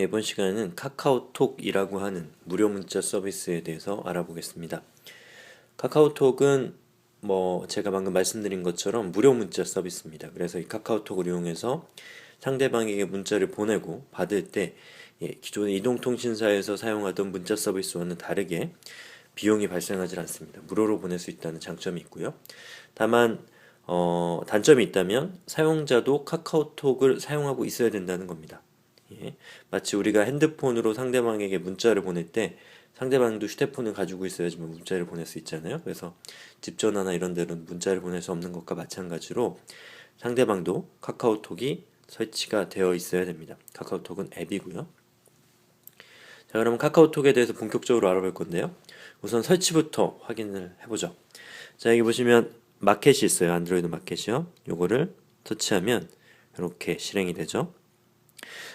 예, 이번 시간에는 카카오톡이라고 하는 무료 문자 서비스에 대해서 알아보겠습니다. 카카오톡은 뭐 제가 방금 말씀드린 것처럼 무료 문자 서비스입니다. 그래서 이 카카오톡을 이용해서 상대방에게 문자를 보내고 받을 때 예, 기존의 이동통신사에서 사용하던 문자 서비스와는 다르게 비용이 발생하지 않습니다. 무료로 보낼 수 있다는 장점이 있고요. 다만 어, 단점이 있다면 사용자도 카카오톡을 사용하고 있어야 된다는 겁니다. 예, 마치 우리가 핸드폰으로 상대방에게 문자를 보낼 때 상대방도 휴대폰을 가지고 있어야지만 문자를 보낼 수 있잖아요. 그래서 집 전화나 이런 데는 문자를 보낼 수 없는 것과 마찬가지로 상대방도 카카오톡이 설치가 되어 있어야 됩니다. 카카오톡은 앱이고요. 자, 그러면 카카오톡에 대해서 본격적으로 알아볼 건데요. 우선 설치부터 확인을 해보죠. 자, 여기 보시면 마켓이 있어요. 안드로이드 마켓이요. 요거를 터치하면 이렇게 실행이 되죠.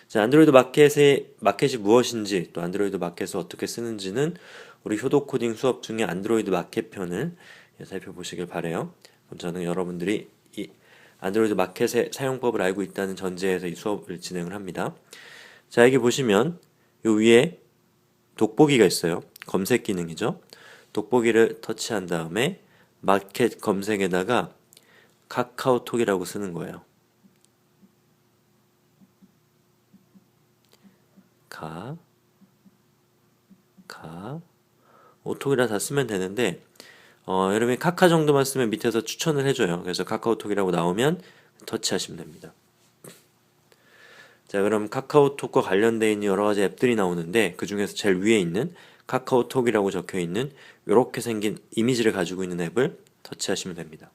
자, 안드로이드 마켓의 마켓이 무엇인지 또 안드로이드 마켓을 어떻게 쓰는지는 우리 효도 코딩 수업 중에 안드로이드 마켓 편을 살펴보시길 바래요. 그럼 저는 여러분들이 이 안드로이드 마켓의 사용법을 알고 있다는 전제에서 이 수업을 진행을 합니다. 자, 여기 보시면 요 위에 돋보기가 있어요. 검색 기능이죠. 돋보기를 터치한 다음에 마켓 검색에다가 카카오톡이라고 쓰는 거예요. 카, 카, 오톡이라 다 쓰면 되는데, 어, 여러분이 카카 정도만 쓰면 밑에서 추천을 해줘요. 그래서 카카오톡이라고 나오면 터치하시면 됩니다. 자, 그럼 카카오톡과 관련되어 있는 여러 가지 앱들이 나오는데, 그 중에서 제일 위에 있는 카카오톡이라고 적혀 있는 이렇게 생긴 이미지를 가지고 있는 앱을 터치하시면 됩니다.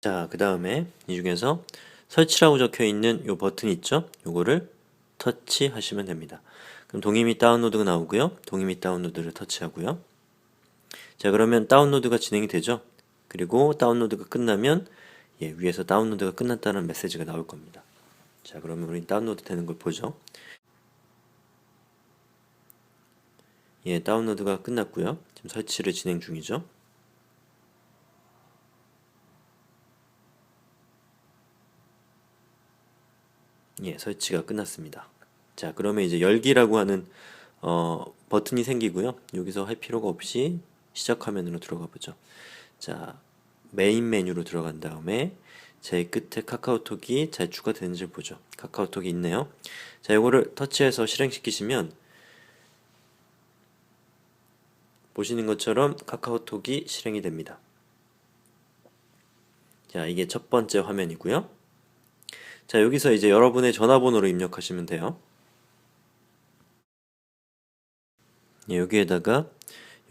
자, 그 다음에 이 중에서 설치라고 적혀 있는 이 버튼 있죠? 요거를 터치하시면 됩니다. 그럼 동의 및 다운로드가 나오고요. 동의 및 다운로드를 터치하고요. 자, 그러면 다운로드가 진행이 되죠. 그리고 다운로드가 끝나면 예, 위에서 다운로드가 끝났다는 메시지가 나올 겁니다. 자, 그러면 우리 다운로드 되는 걸 보죠. 예, 다운로드가 끝났고요. 지금 설치를 진행 중이죠. 예, 설치가 끝났습니다. 자, 그러면 이제 열기라고 하는 어, 버튼이 생기고요. 여기서 할 필요가 없이 시작 화면으로 들어가 보죠. 자, 메인 메뉴로 들어간 다음에 제일 끝에 카카오톡이 잘 추가되는지 보죠. 카카오톡이 있네요. 자, 이거를 터치해서 실행시키시면 보시는 것처럼 카카오톡이 실행이 됩니다. 자, 이게 첫 번째 화면이고요. 자, 여기서 이제 여러분의 전화번호를 입력하시면 돼요. 예, 여기에다가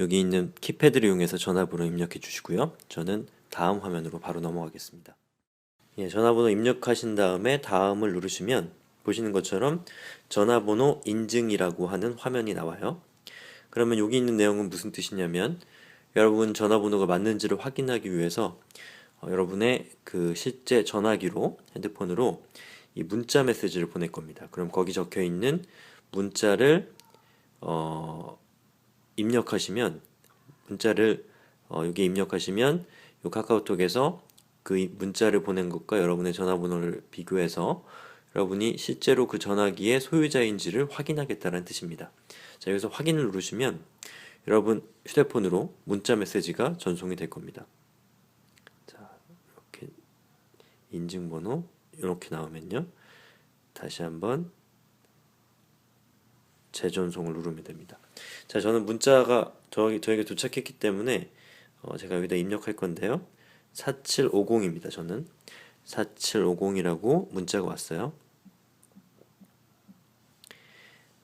여기 있는 키패드를 이용해서 전화번호 입력해 주시고요. 저는 다음 화면으로 바로 넘어가겠습니다. 예, 전화번호 입력하신 다음에 다음을 누르시면 보시는 것처럼 전화번호 인증이라고 하는 화면이 나와요. 그러면 여기 있는 내용은 무슨 뜻이냐면 여러분 전화번호가 맞는지를 확인하기 위해서 어, 여러분의 그 실제 전화기로 핸드폰으로 이 문자 메시지를 보낼 겁니다. 그럼 거기 적혀 있는 문자를 어, 입력하시면 문자를 어, 여기 입력하시면 이 카카오톡에서 그 문자를 보낸 것과 여러분의 전화번호를 비교해서 여러분이 실제로 그 전화기의 소유자인지를 확인하겠다는 뜻입니다. 자, 여기서 확인을 누르시면 여러분 휴대폰으로 문자 메시지가 전송이 될 겁니다. 자, 이렇게 인증번호 이렇게 나오면요. 다시 한번 재전송을 누르면 됩니다. 자, 저는 문자가 저, 저에게 도착했기 때문에 어, 제가 여기다 입력할 건데요. 4750입니다. 저는 4750이라고 문자가 왔어요.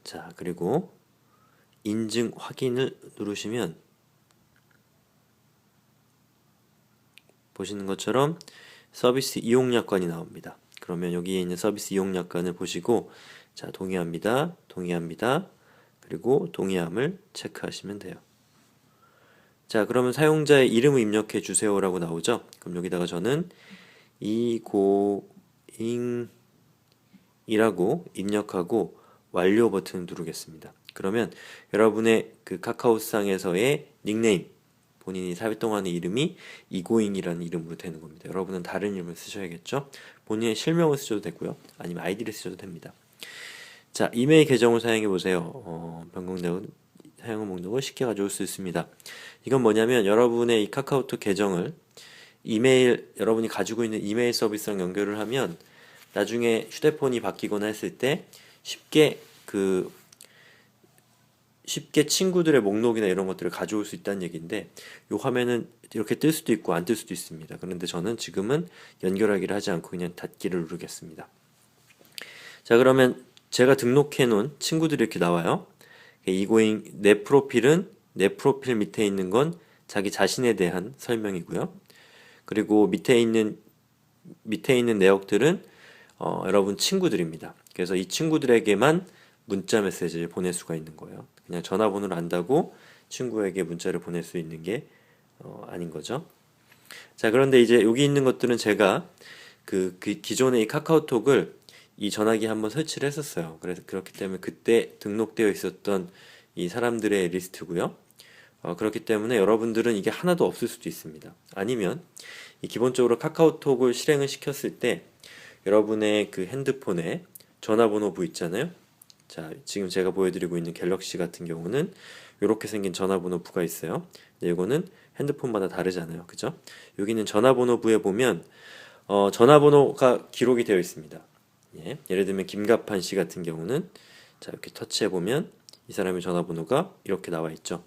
자, 그리고 인증 확인을 누르시면 보시는 것처럼 서비스 이용 약관이 나옵니다. 그러면 여기에 있는 서비스 이용 약관을 보시고 자, 동의합니다. 동의합니다. 그리고 동의함을 체크하시면 돼요. 자, 그러면 사용자의 이름을 입력해 주세요라고 나오죠. 그럼 여기다가 저는 이고잉이라고 입력하고 완료 버튼을 누르겠습니다. 그러면 여러분의 그 카카오상에서의 닉네임 본인이 활동하는 이름이 이고잉이라는 이름으로 되는 겁니다. 여러분은 다른 이름을 쓰셔야겠죠. 본인의 실명을 쓰셔도 되고요. 아니면 아이디를 쓰셔도 됩니다. 자, 이메일 계정을 사용해 보세요. 어, 변경되고 사용 목록을 쉽게 가져올 수 있습니다. 이건 뭐냐면 여러분의 이 카카오톡 계정을 이메일 여러분이 가지고 있는 이메일 서비스랑 연결을 하면 나중에 휴대폰이 바뀌거나 했을 때 쉽게 그 쉽게 친구들의 목록이나 이런 것들을 가져올 수 있다는 얘기인데 요 화면은 이렇게 뜰 수도 있고 안 뜰 수도 있습니다. 그런데 저는 지금은 연결하기를 하지 않고 그냥 닫기를 누르겠습니다. 자 그러면 제가 등록해 놓은 친구들이 이렇게 나와요. 이고잉 내 프로필은 내 프로필 밑에 있는 건 자기 자신에 대한 설명이고요. 그리고 밑에 있는 밑에 있는 내역들은 어, 여러분 친구들입니다. 그래서 이 친구들에게만 문자 메시지를 보낼 수가 있는 거예요. 그냥 전화번호를 안다고 친구에게 문자를 보낼 수 있는 게 어, 아닌 거죠. 자, 그런데 이제 여기 있는 것들은 제가 그, 그 기존의 이 카카오톡을 이 전화기에 한번 설치를 했었어요. 그래서 그렇기 때문에 그때 등록되어 있었던 이 사람들의 리스트고요. 어, 그렇기 때문에 여러분들은 이게 하나도 없을 수도 있습니다. 아니면 이 기본적으로 카카오톡을 실행을 시켰을 때 여러분의 그 핸드폰에 전화번호부 있잖아요. 자, 지금 제가 보여드리고 있는 갤럭시 같은 경우는 이렇게 생긴 전화번호 부가 있어요. 근데 이거는 핸드폰마다 다르잖아요. 그죠? 여기는 전화번호 부에 보면 어, 전화번호가 기록이 되어 있습니다. 예, 예를 들면 김갑한 씨 같은 경우는 자 이렇게 터치해 보면 이 사람의 전화번호가 이렇게 나와 있죠.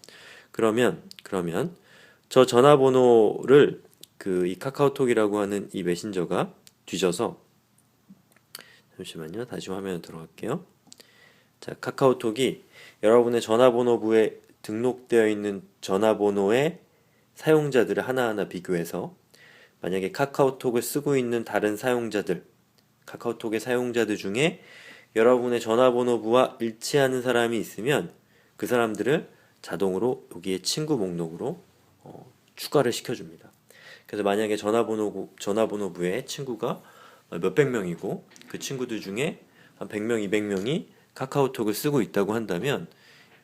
그러면 그러면 저 전화번호를 그 이 카카오톡이라고 하는 이 메신저가 뒤져서 잠시만요. 다시 화면에 들어갈게요. 자, 카카오톡이 여러분의 전화번호부에 등록되어 있는 전화번호의 사용자들을 하나하나 비교해서 만약에 카카오톡을 쓰고 있는 다른 사용자들, 카카오톡의 사용자들 중에 여러분의 전화번호부와 일치하는 사람이 있으면 그 사람들을 자동으로 여기에 친구 목록으로 어, 추가를 시켜줍니다. 그래서 만약에 전화번호 전화번호부에 친구가 몇백 명이고 그 친구들 중에 한 100명, 200명이 카카오톡을 쓰고 있다고 한다면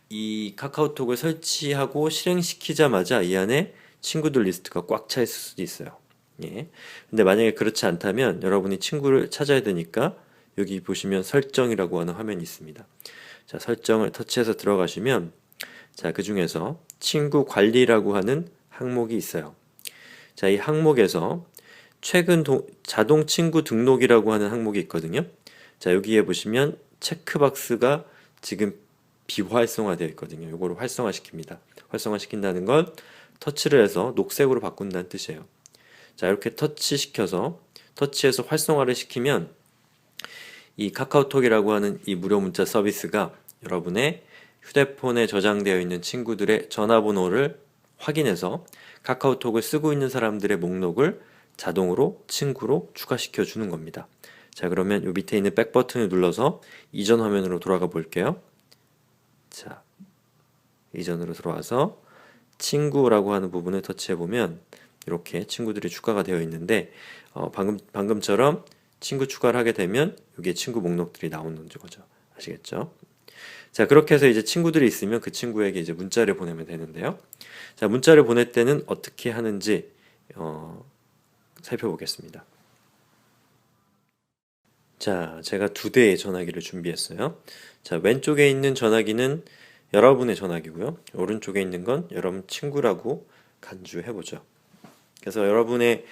이 카카오톡을 설치하고 실행시키자마자 이 안에 친구들 리스트가 꽉 차 있을 수도 있어요. 예. 근데 만약에 그렇지 않다면 여러분이 친구를 찾아야 되니까 여기 보시면 설정이라고 하는 화면이 있습니다. 자, 설정을 터치해서 들어가시면 자, 그 중에서 친구 관리라고 하는 항목이 있어요. 자, 이 항목에서 최근 도, 자동 친구 등록이라고 하는 항목이 있거든요. 자, 여기에 보시면 체크박스가 지금 비활성화되어 있거든요. 이거를 활성화시킵니다. 활성화시킨다는 건 터치를 해서 녹색으로 바꾼다는 뜻이에요. 자, 이렇게 터치시켜서 터치해서 활성화를 시키면 이 카카오톡이라고 하는 이 무료 문자 서비스가 여러분의 휴대폰에 저장되어 있는 친구들의 전화번호를 확인해서 카카오톡을 쓰고 있는 사람들의 목록을 자동으로 친구로 추가시켜 주는 겁니다. 자, 그러면 요 밑에 있는 백 버튼을 눌러서 이전 화면으로 돌아가 볼게요. 자, 이전으로 들어와서 친구라고 하는 부분을 터치해 보면 이렇게 친구들이 추가가 되어 있는데 어, 방금 방금처럼 친구 추가를 하게 되면 여기에 친구 목록들이 나오는 거죠. 아시겠죠? 자, 그렇게 해서 이제 친구들이 있으면 그 친구에게 이제 문자를 보내면 되는데요. 자, 문자를 보낼 때는 어떻게 하는지 어, 살펴보겠습니다. 자, 제가 두 대의 전화기를 준비했어요. 자, 왼쪽에 있는 전화기는 여러분의 전화기고요. 오른쪽에 있는 건 여러분 친구라고 간주해 보죠. 그래서 여러분의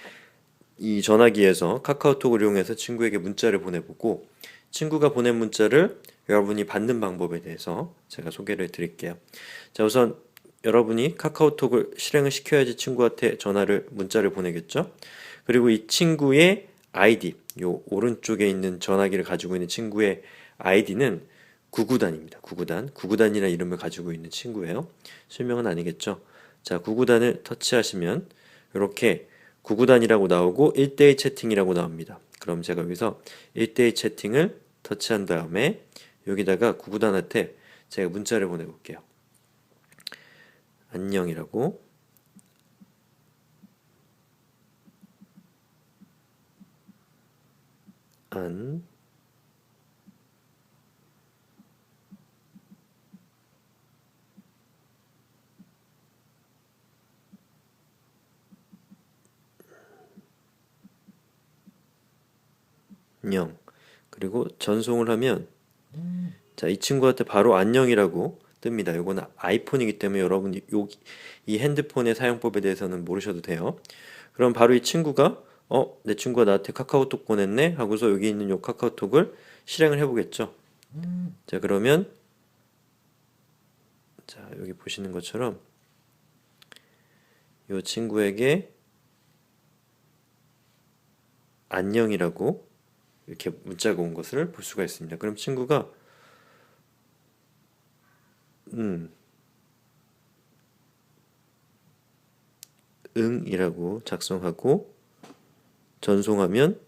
이 전화기에서 카카오톡을 이용해서 친구에게 문자를 보내보고 친구가 보낸 문자를 여러분이 받는 방법에 대해서 제가 소개를 드릴게요. 자, 우선 여러분이 카카오톡을 실행을 시켜야지 친구한테 전화를 문자를 보내겠죠. 그리고 이 친구의 아이디, 요 오른쪽에 있는 전화기를 가지고 있는 친구의 아이디는 구구단입니다. 구구단. 구구단이라는 이름을 가지고 있는 친구예요. 실명은 아니겠죠. 자, 구구단을 터치하시면 이렇게 구구단이라고 나오고 1대1 채팅이라고 나옵니다. 그럼 제가 여기서 1대1 채팅을 터치한 다음에 여기다가 구구단한테 제가 문자를 보내볼게요. 안녕이라고 안녕 그리고 전송을 하면 자, 이 친구한테 바로 안녕이라고 뜹니다. 이거는 아이폰이기 때문에 여러분이 요, 이 핸드폰의 사용법에 대해서는 모르셔도 돼요. 그럼 바로 이 친구가 어, 내 친구가 나한테 카카오톡 보냈네 하고서 여기 있는 요 카카오톡을 실행을 해보겠죠. 자, 그러면 자, 여기 보시는 것처럼 요 친구에게 안녕이라고 이렇게 문자가 온 것을 볼 수가 있습니다. 그럼 친구가 음, 응이라고 작성하고 전송하면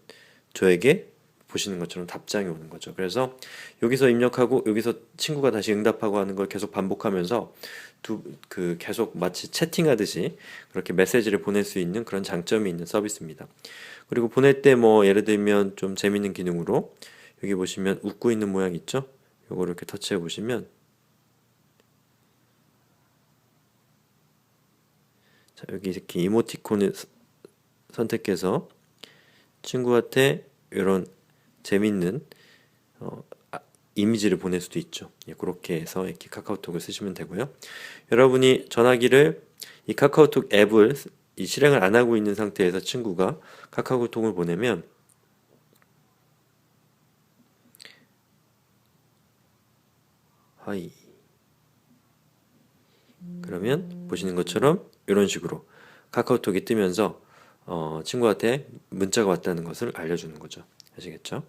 저에게 보시는 것처럼 답장이 오는 거죠. 그래서 여기서 입력하고 여기서 친구가 다시 응답하고 하는 걸 계속 반복하면서 두 그 계속 마치 채팅하듯이 그렇게 메시지를 보낼 수 있는 그런 장점이 있는 서비스입니다. 그리고 보낼 때 뭐 예를 들면 좀 재밌는 기능으로 여기 보시면 웃고 있는 모양 있죠? 요거를 이렇게 터치해 보시면 자, 여기 이렇게 이모티콘을 스- 선택해서 친구한테 이런 재밌는 어, 아, 이미지를 보낼 수도 있죠. 예, 그렇게 해서 이렇게 카카오톡을 쓰시면 되고요. 여러분이 전화기를 이 카카오톡 앱을 쓰- 이 실행을 안 하고 있는 상태에서 친구가 카카오톡을 보내면 하이 그러면 보시는 것처럼 이런 식으로 카카오톡이 뜨면서 어, 친구한테 문자가 왔다는 것을 알려주는 거죠. 아시겠죠?